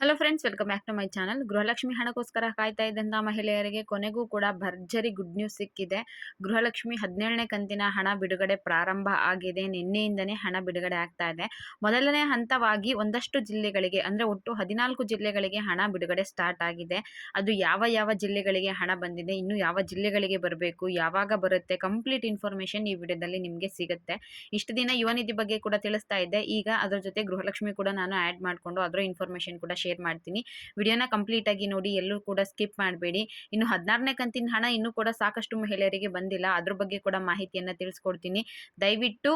Hello friends welcome back to my channel Gruha Lakshmi ಹಣಕ್ಕೋಸ್ಕರ ಕಾಯ್ತಾ ಇದ್ದಂಥ ಮಹಿಳೆಯರಿಗೆ ಕೊನೆಗೂ ಕೂಡ ಭರ್ಜರಿ ಗುಡ್ ನ್ಯೂಸ್ ಸಿಕ್ಕಿದೆ. ಗೃಹಲಕ್ಷ್ಮಿ ಹದಿನೇಳನೇ ಕಂತಿನ ಹಣ ಬಿಡುಗಡೆ ಪ್ರಾರಂಭ ಆಗಿದೆ. ನಿನ್ನೆಯಿಂದನೇ ಹಣ ಬಿಡುಗಡೆ ಆಗ್ತಾ ಇದೆ. ಮೊದಲನೇ ಹಂತವಾಗಿ ಒಂದಷ್ಟು ಜಿಲ್ಲೆಗಳಿಗೆ ಅಂದರೆ ಒಟ್ಟು ಹದಿನಾಲ್ಕು ಜಿಲ್ಲೆಗಳಿಗೆ ಹಣ ಬಿಡುಗಡೆ ಸ್ಟಾರ್ಟ್ ಆಗಿದೆ. ಅದು ಯಾವ ಯಾವ ಜಿಲ್ಲೆಗಳಿಗೆ ಹಣ ಬಂದಿದೆ, ಇನ್ನು ಯಾವ ಜಿಲ್ಲೆಗಳಿಗೆ ಬರಬೇಕು, ಯಾವಾಗ ಬರುತ್ತೆ ಕಂಪ್ಲೀಟ್ ಇನ್ಫಾರ್ಮೇಷನ್ ಈ ವಿಡಿಯೋದಲ್ಲಿ ನಿಮಗೆ ಸಿಗುತ್ತೆ. ಇಷ್ಟು ದಿನ ಯುವನಿಧಿ ಬಗ್ಗೆ ಕೂಡ ತಿಳಿಸ್ತಾ ಇದ್ದೆ. ಈಗ ಅದರ ಜೊತೆ ಗೃಹಲಕ್ಷ್ಮಿ ಕೂಡ ನಾನು ಆ್ಯಡ್ ಮಾಡಿಕೊಂಡು ಅದರ ಇನ್ಫಾರ್ಮೇಷನ್ ಕೂಡ ಶೇರ್ ಮಾಡ್ತೀನಿ. ವಿಡಿಯೋನ ಕಂಪ್ಲೀಟ್ ಆಗಿ ನೋಡಿ, ಎಲ್ಲೂ ಕೂಡ ಸ್ಕಿಪ್ ಮಾಡಬೇಡಿ. ಇನ್ನು ಹದಿನಾರನೇ ಕಂತಿನ ಹಣ ಇನ್ನೂ ಕೂಡ ಸಾಕಷ್ಟು ಮಹಿಳೆಯರಿಗೆ ಬಂದಿಲ್ಲ. ಅದ್ರ ಬಗ್ಗೆ ಕೂಡ ಮಾಹಿತಿಯನ್ನು ತಿಳಿಸ್ಕೊಡ್ತೀನಿ. ದಯವಿಟ್ಟು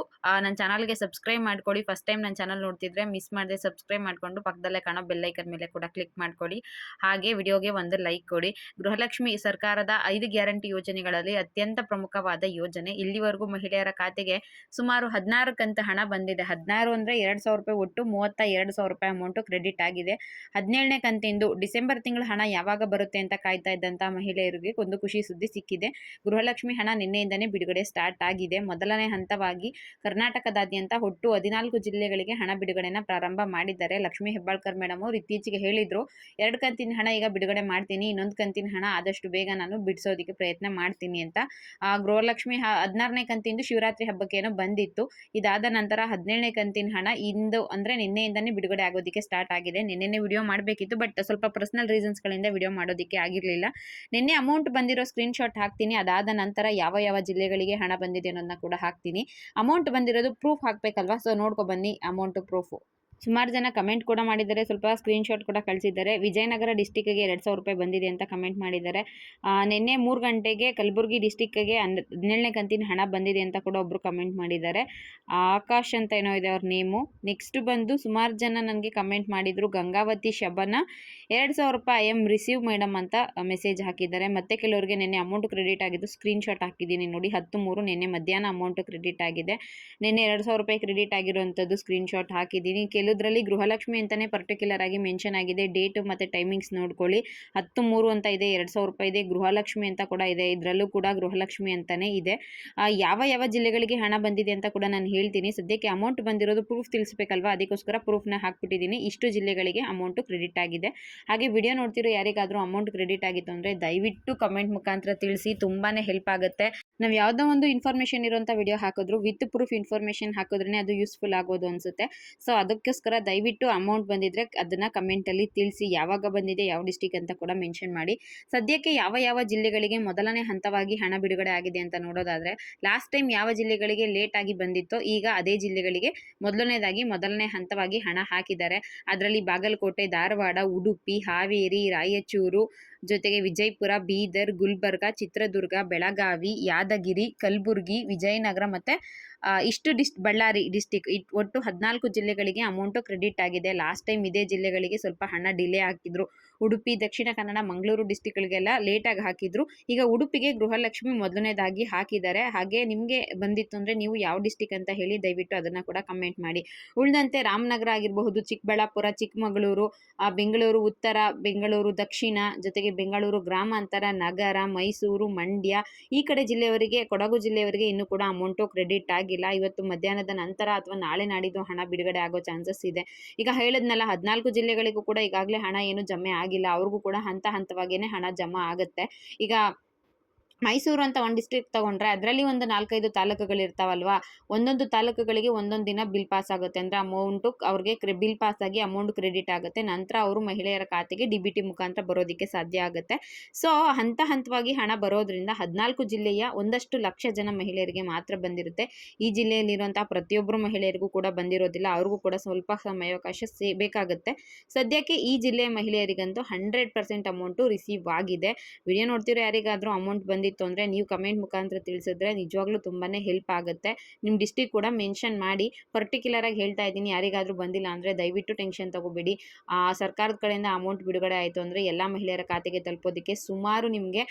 ನನ್ನ ಚಾನಲ್ಗೆ ಸಬ್ಸ್ಕ್ರೈಬ್ ಮಾಡ್ಕೊಡಿ. ಫಸ್ಟ್ ಟೈಮ್ ನನ್ನ ಚಾನಲ್ ನೋಡ್ತಿದ್ರೆ ಮಿಸ್ ಮಾಡದೆ ಸಬ್ಸ್ಕ್ರೈಬ್ ಮಾಡಿಕೊಂಡು ಪಕ್ಕದಲ್ಲೇ ಕಾಣೋ ಬೆಲ್ಲೈಕನ್ ಮೇಲೆ ಕೂಡ ಕ್ಲಿಕ್ ಮಾಡ್ಕೊಳ್ಳಿ ಹಾಗೆ ವಿಡಿಯೋಗೆ ಒಂದು ಲೈಕ್ ಕೊಡಿ. ಗೃಹಲಕ್ಷ್ಮಿ ಸರ್ಕಾರದ ಐದು ಗ್ಯಾರಂಟಿ ಯೋಜನೆಗಳಲ್ಲಿ ಅತ್ಯಂತ ಪ್ರಮುಖವಾದ ಯೋಜನೆ. ಇಲ್ಲಿವರೆಗೂ ಮಹಿಳೆಯರ ಖಾತೆಗೆ ಸುಮಾರು ಹದಿನಾರು ಕಂತು ಹಣ ಬಂದಿದೆ. ಹದಿನಾರು ಅಂದರೆ ಎರಡು ಸಾವಿರ ರೂಪಾಯಿ ಒಟ್ಟು ಮೂವತ್ತ ಎರಡು ಸಾವಿರ ರೂಪಾಯಿ ಅಮೌಂಟು ಕ್ರೆಡಿಟ್ ಆಗಿದೆ. ಹದಿನೇಳನೇ ಕಂತಿಂದು ಡಿಸೆಂಬರ್ ತಿಂಗಳ ಹಣ ಯಾವಾಗ ಬರುತ್ತೆ ಅಂತ ಕಾಯ್ತಾ ಇದ್ದಂಥ ಮಹಿಳೆಯರಿಗೆ ಒಂದು ಖುಷಿ ಸುದ್ದಿ ಸಿಕ್ಕಿದೆ. ಗೃಹಲಕ್ಷ್ಮಿ ಹಣ ನಿನ್ನೆಯಿಂದನೇ ಬಿಡುಗಡೆ ಸ್ಟಾರ್ಟ್ ಆಗಿದೆ. ಮೊದಲನೇ ಹಂತವಾಗಿ ಕರ್ನಾಟಕದಾದ್ಯಂತ ಒಟ್ಟು ಹದಿನಾಲ್ಕು ಜಿಲ್ಲೆಗಳಿಗೆ ಹಣ ಬಿಡುಗಡೆನ ಪ್ರಾರಂಭ ಮಾಡಿದ್ದಾರೆ. ಲಕ್ಷ್ಮೀ ಹೆಬ್ಬಾಳ್ಕರ್ ಮೇಡಮ್ ಅವರು ಇತ್ತೀಚೆಗೆ ಹೇಳಿದ್ರು, ಎರಡು ಕಂತಿನ ಹಣ ಈಗ ಬಿಡುಗಡೆ ಮಾಡ್ತೀನಿ, ಇನ್ನೊಂದು ಕಂತಿನ ಹಣ ಆದಷ್ಟು ಬೇಗ ನಾನು ಬಿಡಿಸೋದಕ್ಕೆ ಪ್ರಯತ್ನ ಮಾಡ್ತೀನಿ ಅಂತ. ಗೃಹಲಕ್ಷ್ಮಿ ಹದಿನಾರನೇ ಕಂತಿಂದು ಶಿವರಾತ್ರಿ ಹಬ್ಬಕ್ಕೆ ಏನೋ ಬಂದಿತ್ತು. ಇದಾದ ನಂತರ ಹದಿನೇಳನೇ ಕಂತಿನ ಹಣ ಇಂದು ಅಂದರೆ ನಿನ್ನೆಯಿಂದನೇ ಬಿಡುಗಡೆ ಆಗೋದಕ್ಕೆ ಸ್ಟಾರ್ಟ್ ಆಗಿದೆ. ನಿನ್ನೆ ವಿಡಿಯೋ ಮಾಡಬೇಕಿತ್ತು ಬಟ್ ಸ್ವಲ್ಪ ಪರ್ಸನಲ್ ರೀಸನ್ಸ್ಗಳಿಂದ ವಿಡಿಯೋ ಮಾಡೋದಕ್ಕೆ ಆಗಿರಲಿಲ್ಲ. ನಿನ್ನೆ ಅಮೌಂಟ್ ಬಂದಿರೋ ಸ್ಕ್ರೀನ್ಶಾಟ್ ಹಾಕ್ತೀನಿ, ಅದಾದ ನಂತರ ಯಾವ ಯಾವ ಜಿಲ್ಲೆಗಳಿಗೆ ಹಣ ಬಂದಿದೆ ಅನ್ನೋದನ್ನ ಕೂಡ ಹಾಕ್ತೀನಿ. ಅಮೌಂಟ್ ಬಂದಿರೋದು ಪ್ರೂಫ್ ಹಾಕಬೇಕಲ್ವಾ? ಸೊ ನೋಡ್ಕೊ ಬನ್ನಿ ಅಮೌಂಟು ಪ್ರೂಫು ಸುಮಾರು ಜನ ಕಮೆಂಟ್ ಕೂಡ ಮಾಡಿದ್ದಾರೆ. ಸ್ವಲ್ಪ ಸ್ಕ್ರೀನ್ಶಾಟ್ ಕೂಡ ಕಳಿಸಿದ್ದಾರೆ. ವಿಜಯನಗರ ಡಿಸ್ಟಿಕ್ಗೆ ಎರಡು ಸಾವಿರ ರೂಪಾಯಿ ಬಂದಿದೆ ಅಂತ ಕಮೆಂಟ್ ಮಾಡಿದ್ದಾರೆ. ನಿನ್ನೆ ಮೂರು ಗಂಟೆಗೆ ಕಲಬುರಗಿ ಡಿಸ್ಟಿಕ್ಗೆ ಹದಿನೇಳನೇ ಕಂತಿನ ಹಣ ಬಂದಿದೆ ಅಂತ ಕೂಡ ಒಬ್ಬರು ಕಮೆಂಟ್ ಮಾಡಿದ್ದಾರೆ. ಆಕಾಶ್ ಅಂತ ಏನೋ ಇದೆ ಅವ್ರ ನೇಮು ನೆಕ್ಸ್ಟ್ ಬಂದು ಸುಮಾರು ಜನ ನನಗೆ ಕಮೆಂಟ್ ಮಾಡಿದರು. ಗಂಗಾವತಿ ಶಬನ ಎರಡು ಸಾವಿರ ರೂಪಾಯಿ ಐ ಎಂ ರಿಸೀವ್ ಮೇಡಮ್ ಅಂತ ಮೆಸೇಜ್ ಹಾಕಿದ್ದಾರೆ. ಮತ್ತೆ ಕೆಲವರಿಗೆ ನಿನ್ನೆ ಅಮೌಂಟ್ ಕ್ರೆಡಿಟ್ ಆಗಿದ್ದು ಸ್ಕ್ರೀನ್ಶಾಟ್ ಹಾಕಿದ್ದೀನಿ ನೋಡಿ. ಹತ್ತು ಮೂರು ನಿನ್ನೆ ಮಧ್ಯಾಹ್ನ ಅಮೌಂಟ್ ಕ್ರೆಡಿಟ್ ಆಗಿದೆ. ನಿನ್ನೆ ಎರಡು ಸಾವಿರ ರೂಪಾಯಿ ಕ್ರೆಡಿಟ್ ಆಗಿರುವಂಥದ್ದು ಸ್ಕ್ರೀನ್ಶಾಟ್ ಹಾಕಿದ್ದೀನಿ. ಕೆಲವು ಇದರಲ್ಲಿ ಗೃಹಲಕ್ಷ್ಮಿ ಅಂತಲೇ ಪರ್ಟಿಕ್ಯುಲರ್ ಆಗಿ ಮೆನ್ಷನ್ ಆಗಿದೆ. ಡೇಟ್ ಮತ್ತು ಟೈಮಿಂಗ್ಸ್ ನೋಡ್ಕೊಳ್ಳಿ. ಹತ್ತು ಮೂರು ಅಂತ ಇದೆ, ಎರಡು ಸಾವಿರ ರೂಪಾಯಿ ಇದೆ. ಗೃಹಲಕ್ಷ್ಮಿ ಅಂತ ಕೂಡ ಇದೆ. ಇದರಲ್ಲೂ ಕೂಡ ಗೃಹಲಕ್ಷ್ಮಿ ಅಂತಲೇ ಇದೆ. ಯಾವ ಯಾವ ಜಿಲ್ಲೆಗಳಿಗೆ ಹಣ ಬಂದಿದೆ ಅಂತ ಕೂಡ ನಾನು ಹೇಳ್ತೀನಿ. ಸದ್ಯಕ್ಕೆ ಅಮೌಂಟ್ ಬಂದಿರೋದು ಪ್ರೂಫ್ ತಿಳಿಸ್ಬೇಕಲ್ವಾ? ಅದಕ್ಕೋಸ್ಕರ ಪ್ರೂಫ್ನ ಹಾಕ್ಬಿಟ್ಟಿದ್ದೀನಿ. ಇಷ್ಟು ಜಿಲ್ಲೆಗಳಿಗೆ ಅಮೌಂಟು ಕ್ರೆಡಿಟ್ ಆಗಿದೆ. ಹಾಗೆ ವಿಡಿಯೋ ನೋಡ್ತಿರೋ ಯಾರಿಗಾದರೂ ಅಮೌಂಟ್ ಕ್ರೆಡಿಟ್ ಆಗಿತ್ತು ಅಂದರೆ ದಯವಿಟ್ಟು ಕಮೆಂಟ್ ಮುಖಾಂತರ ತಿಳಿಸಿ. ತುಂಬಾ ಹೆಲ್ಪ್ ಆಗುತ್ತೆ. ನಾವು ಯಾವುದೋ ಒಂದು ಇನ್ಫಾರ್ಮೇಷನ್ ಇರುವಂಥ ವಿಡಿಯೋ ಹಾಕಿದ್ರು ವಿತ್ ಪ್ರೂಫ್ ಇನ್ಫಾರ್ಮೇಷನ್ ಹಾಕಿದ್ರೆ ಅದು ಯೂಸ್ಫುಲ್ ಆಗೋದು ಅನಿಸುತ್ತೆ. ಸೊ ಅದಕ್ಕೋಸ್ಕರ ದಯವಿಟ್ಟು ಅಮೌಂಟ್ ಬಂದಿದ್ದರೆ ಅದನ್ನು ಕಮೆಂಟಲ್ಲಿ ತಿಳಿಸಿ, ಯಾವಾಗ ಬಂದಿದೆ, ಯಾವ ಡಿಸ್ಟಿಕ್ ಅಂತ ಕೂಡ ಮೆನ್ಷನ್ ಮಾಡಿ. ಸದ್ಯಕ್ಕೆ ಯಾವ ಯಾವ ಜಿಲ್ಲೆಗಳಿಗೆ ಮೊದಲನೇ ಹಂತವಾಗಿ ಹಣ ಬಿಡುಗಡೆ ಆಗಿದೆ ಅಂತ ನೋಡೋದಾದ್ರೆ ಲಾಸ್ಟ್ ಟೈಮ್ ಯಾವ ಜಿಲ್ಲೆಗಳಿಗೆ ಲೇಟ್ ಆಗಿ ಬಂದಿತ್ತೋ, ಈಗ ಅದೇ ಜಿಲ್ಲೆಗಳಿಗೆ ಮೊದಲನೇದಾಗಿ ಮೊದಲನೇ ಹಂತವಾಗಿ ಹಣ ಹಾಕಿದ್ದಾರೆ. ಅದರಲ್ಲಿ ಬಾಗಲಕೋಟೆ, ಧಾರವಾಡ, ಉಡುಪಿ, ಹಾವೇರಿ, ರಾಯಚೂರು ಜೊತೆಗೆ ವಿಜಯಪುರ, ಬೀದರ್, ಗುಲ್ಬರ್ಗ, ಚಿತ್ರದುರ್ಗ, ಬೆಳಗಾವಿ, ಯಾದಗಿರಿ, ಕಲಬುರ್ಗಿ, ವಿಜಯನಗರ ಮತ್ತು ಇಷ್ಟು ಡಿಸ್, ಬಳ್ಳಾರಿ ಡಿಸ್ಟಿಕ್ ಒಟ್ಟು ಹದಿನಾಲ್ಕು ಜಿಲ್ಲೆಗಳಿಗೆ ಅಮೌಂಟು ಕ್ರೆಡಿಟ್ ಆಗಿದೆ. ಲಾಸ್ಟ್ ಟೈಮ್ ಇದೇ ಜಿಲ್ಲೆಗಳಿಗೆ ಸ್ವಲ್ಪ ಹಣ ಡಿಲೇ ಹಾಕಿದ್ರು. ಉಡುಪಿ, ದಕ್ಷಿಣ ಕನ್ನಡ, ಮಂಗಳೂರು ಡಿಸ್ಟಿಕ್ಗಳಿಗೆಲ್ಲ ಲೇಟಾಗಿ ಹಾಕಿದ್ರು. ಈಗ ಉಡುಪಿಗೆ ಗೃಹಲಕ್ಷ್ಮಿ ಮೊದಲನೇದಾಗಿ ಹಾಕಿದ್ದಾರೆ. ಹಾಗೆ ನಿಮಗೆ ಬಂದಿತ್ತು ಅಂದರೆ ನೀವು ಯಾವ ಡಿಸ್ಟಿಕ್ ಅಂತ ಹೇಳಿ ದಯವಿಟ್ಟು ಅದನ್ನು ಕೂಡ ಕಮೆಂಟ್ ಮಾಡಿ. ಉಳಿದಂತೆ ರಾಮನಗರ ಆಗಿರಬಹುದು, ಚಿಕ್ಕಬಳ್ಳಾಪುರ, ಚಿಕ್ಕಮಗಳೂರು ಬೆಂಗಳೂರು ಉತ್ತರ, ಬೆಂಗಳೂರು ದಕ್ಷಿಣ, ಜೊತೆಗೆ ಬೆಂಗಳೂರು ಗ್ರಾಮಾಂತರ ನಗರ, ಮೈಸೂರು, ಮಂಡ್ಯ, ಈ ಕಡೆ ಜಿಲ್ಲೆಯವರಿಗೆ, ಕೊಡಗು ಜಿಲ್ಲೆಯವರಿಗೆ ಇನ್ನೂ ಕೂಡ ಅಮೌಂಟು ಕ್ರೆಡಿಟ್ ಆಗಿಲ್ಲ. ಇವತ್ತು ಮಧ್ಯಾಹ್ನದ ನಂತರ ಅಥವಾ ನಾಳೆ ನಾಡಿದ್ದು ಹಣ ಬಿಡುಗಡೆ ಆಗೋ ಚಾನ್ಸಸ್ ಇದೆ. ಈಗ ಹೇಳಿದ್ನಲ್ಲ, ಹದಿನಾಲ್ಕು ಜಿಲ್ಲೆಗಳಿಗೂ ಕೂಡ ಈಗಾಗಲೇ ಹಣ ಏನು ಜಮೆ ಆಗಿಲ್ಲ ಅವ್ರಿಗೂ ಕೂಡ ಹಂತ ಹಂತವಾಗಿಯೇ ಹಣ ಜಮಾ ಆಗುತ್ತೆ. ಈಗ ಮೈಸೂರು ಅಂತ ಒಂದು ಡಿಸ್ಟ್ರಿಕ್ಟ್ ತಗೊಂಡ್ರೆ ಅದರಲ್ಲಿ ಒಂದು ನಾಲ್ಕೈದು ತಾಲೂಕುಗಳಿರ್ತಾವಲ್ವಾ? ಒಂದೊಂದು ತಾಲೂಕುಗಳಿಗೆ ಒಂದೊಂದು ದಿನ ಬಿಲ್ ಪಾಸ್ ಆಗುತ್ತೆ. ಅಂದರೆ ಅಮೌಂಟು ಅವ್ರಿಗೆ ಕ್ರೆ ಬಿಲ್ ಪಾಸ್ ಆಗಿ ಅಮೌಂಟ್ ಕ್ರೆಡಿಟ್ ಆಗುತ್ತೆ. ನಂತರ ಅವರು ಮಹಿಳೆಯರ ಖಾತೆಗೆ ಡಿ ಬಿ ಟಿ ಮುಖಾಂತರ ಬರೋದಕ್ಕೆ ಸಾಧ್ಯ ಆಗುತ್ತೆ. ಸೊ ಹಂತ ಹಂತವಾಗಿ ಹಣ ಬರೋದ್ರಿಂದ ಹದಿನಾಲ್ಕು ಜಿಲ್ಲೆಯ ಒಂದಷ್ಟು ಲಕ್ಷ ಜನ ಮಹಿಳೆಯರಿಗೆ ಮಾತ್ರ ಬಂದಿರುತ್ತೆ. ಈ ಜಿಲ್ಲೆಯಲ್ಲಿರುವಂತಹ ಪ್ರತಿಯೊಬ್ಬರು ಮಹಿಳೆಯರಿಗೂ ಕೂಡ ಬಂದಿರೋದಿಲ್ಲ. ಅವ್ರಿಗೂ ಕೂಡ ಸ್ವಲ್ಪ ಸಮಯಾವಕಾಶ ಸೇ ಬೇಕಾಗುತ್ತೆ. ಸದ್ಯಕ್ಕೆ ಈ ಜಿಲ್ಲೆಯ ಮಹಿಳೆಯರಿಗಂತೂ ಹಂಡ್ರೆಡ್ ಪರ್ಸೆಂಟ್ ಅಮೌಂಟು ರಿಸೀವ್ ಆಗಿದೆ. ವಿಡಿಯೋ ನೋಡ್ತಿರೋ ಯಾರಿಗಾದರೂ ಅಮೌಂಟ್ ಬಂದಿತ್ತು ಇತ್ತು ಅಂದರೆ ನೀವು ಕಮೆಂಟ್ ಮುಖಾಂತರ ತಿಳಿಸಿದ್ರೆ ನಿಜವಾಗ್ಲೂ ತುಂಬಾ ಹೆಲ್ಪ್ ಆಗುತ್ತೆ. ನಿಮ್ಮ ಡಿಸ್ಟಿಕ್ ಕೂಡ ಮೆನ್ಷನ್ ಮಾಡಿ ಪರ್ಟಿಕ್ಯುಲರಾಗಿ ಹೇಳ್ತಾ ಇದ್ದೀನಿ. ಯಾರಿಗಾದರೂ ಬಂದಿಲ್ಲ ಅಂದರೆ ದಯವಿಟ್ಟು ಟೆನ್ಷನ್ ತೊಗೋಬೇಡಿ. ಸರ್ಕಾರದ ಕಡೆಯಿಂದ ಅಮೌಂಟ್ ಬಿಡುಗಡೆ ಆಯಿತು ಅಂದರೆ ಎಲ್ಲ ಮಹಿಳೆಯರ ಖಾತೆಗೆ ತಲುಪೋದಕ್ಕೆ ಸುಮಾರು ನಿಮಗೆ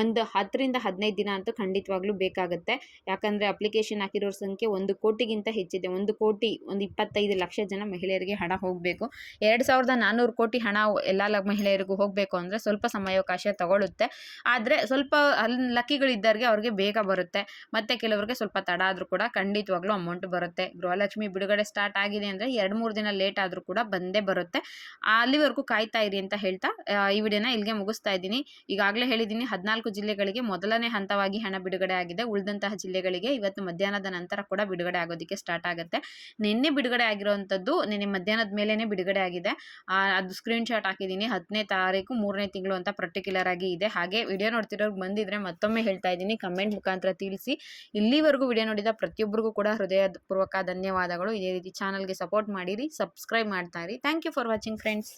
ಒಂದು ಹತ್ತರಿಂದ ಹದಿನೈದು ದಿನ ಅಂತೂ ಖಂಡಿತವಾಗ್ಲೂ ಬೇಕಾಗುತ್ತೆ. ಯಾಕಂದರೆ ಅಪ್ಲಿಕೇಶನ್ ಹಾಕಿರೋರ ಸಂಖ್ಯೆ ಒಂದು ಕೋಟಿಗಿಂತ ಹೆಚ್ಚಿದೆ. ಒಂದು ಕೋಟಿ, ಒಂದು ಇಪ್ಪತ್ತೈದು ಲಕ್ಷ ಜನ ಮಹಿಳೆಯರಿಗೆ ಹಣ ಹೋಗಬೇಕು. ಎರಡು ಸಾವಿರದ ನಾನ್ನೂರು ಕೋಟಿ ಹಣ ಎಲ್ಲ ಮಹಿಳೆಯರಿಗೂ ಹೋಗಬೇಕು ಅಂದರೆ ಸ್ವಲ್ಪ ಸಮಯಾವಕಾಶ ತಗೊಳ್ಳುತ್ತೆ ಆದರೆ ಸ್ವಲ್ಪ ಅಲ್ಲಿ ಲಕ್ಕಿಗಳಿದ್ದವ್ರಿಗೆ ಅವ್ರಿಗೆ ಬೇಗ ಬರುತ್ತೆ. ಮತ್ತು ಕೆಲವರಿಗೆ ಸ್ವಲ್ಪ ತಡ ಆದರೂ ಕೂಡ ಖಂಡಿತವಾಗ್ಲೂ ಅಮೌಂಟ್ ಬರುತ್ತೆ. ಗೃಹಲಕ್ಷ್ಮಿ ಬಿಡುಗಡೆ ಸ್ಟಾರ್ಟ್ ಆಗಿದೆ ಅಂದರೆ ಎರಡು ಮೂರು ದಿನ ಲೇಟ್ ಆದರೂ ಕೂಡ ಬಂದೇ ಬರುತ್ತೆ. ಅಲ್ಲಿವರೆಗೂ ಕಾಯ್ತಾ ಇರಿ ಅಂತ ಹೇಳ್ತಾ ಈ ವಿಡಿಯೋನ ಇಲ್ಲಿಗೆ ಮುಗಿಸ್ತಾ ಇದ್ದೀನಿ. ಈಗಾಗಲೇ ಹೇಳಿದ್ದೀನಿ, ಹದಿನಾಲ್ಕು ಜಿಲ್ಲೆಗಳಿಗೆ ಮೊದಲನೇ ಹಂತವಾಗಿ ಹಣ ಬಿಡುಗಡೆ ಆಗಿದೆ. ಉಳಿದಂತಹ ಜಿಲ್ಲೆಗಳಿಗೆ ಇವತ್ತು ಮಧ್ಯಾಹ್ನದ ನಂತರ ಕೂಡ ಬಿಡುಗಡೆ ಆಗೋದಕ್ಕೆ ಸ್ಟಾರ್ಟ್ ಆಗುತ್ತೆ. ನಿನ್ನೆ ಬಿಡುಗಡೆ ಆಗಿರುವಂಥದ್ದು ನಿನ್ನೆ ಮಧ್ಯಾಹ್ನದ ಮೇಲೇ ಬಿಡುಗಡೆ ಆಗಿದೆ. ಅದು ಸ್ಕ್ರೀನ್ ಶಾಟ್ ಹಾಕಿದ್ದೀನಿ. ಹತ್ತನೇ ತಾರೀಕು ಮೂರನೇ ತಿಂಗಳು ಅಂತ ಪರ್ಟಿಕ್ಯುಲರ್ ಆಗಿ ಇದೆ. ಹಾಗೆ ವಿಡಿಯೋ ನೋಡ್ತಿರೋರ್ಗೆ ಬಂದಿದ್ರೆ ಮತ್ತೊಮ್ಮೆ ಹೇಳ್ತಾ ಇದ್ದೀನಿ. ಕಮೆಂಟ್ ಮುಖಾಂತರ ತಿಳಿಸಿ. ಇಲ್ಲಿವರೆಗೂ ವಿಡಿಯೋ ನೋಡಿದ ಪ್ರತಿಯೊಬ್ಬರಿಗೂ ಕೂಡ ಹೃದಯಪೂರ್ವಕ ಧನ್ಯವಾದಗಳು. ಇದೇ ರೀತಿ ಚಾನಲ್ಗೆ ಸಪೋರ್ಟ್ ಮಾಡಿರಿ ಸಬ್ಸ್ಕ್ರೈಬ್ ಮಾಡ್ತಾ ಇರಿ. Thank you for watching friends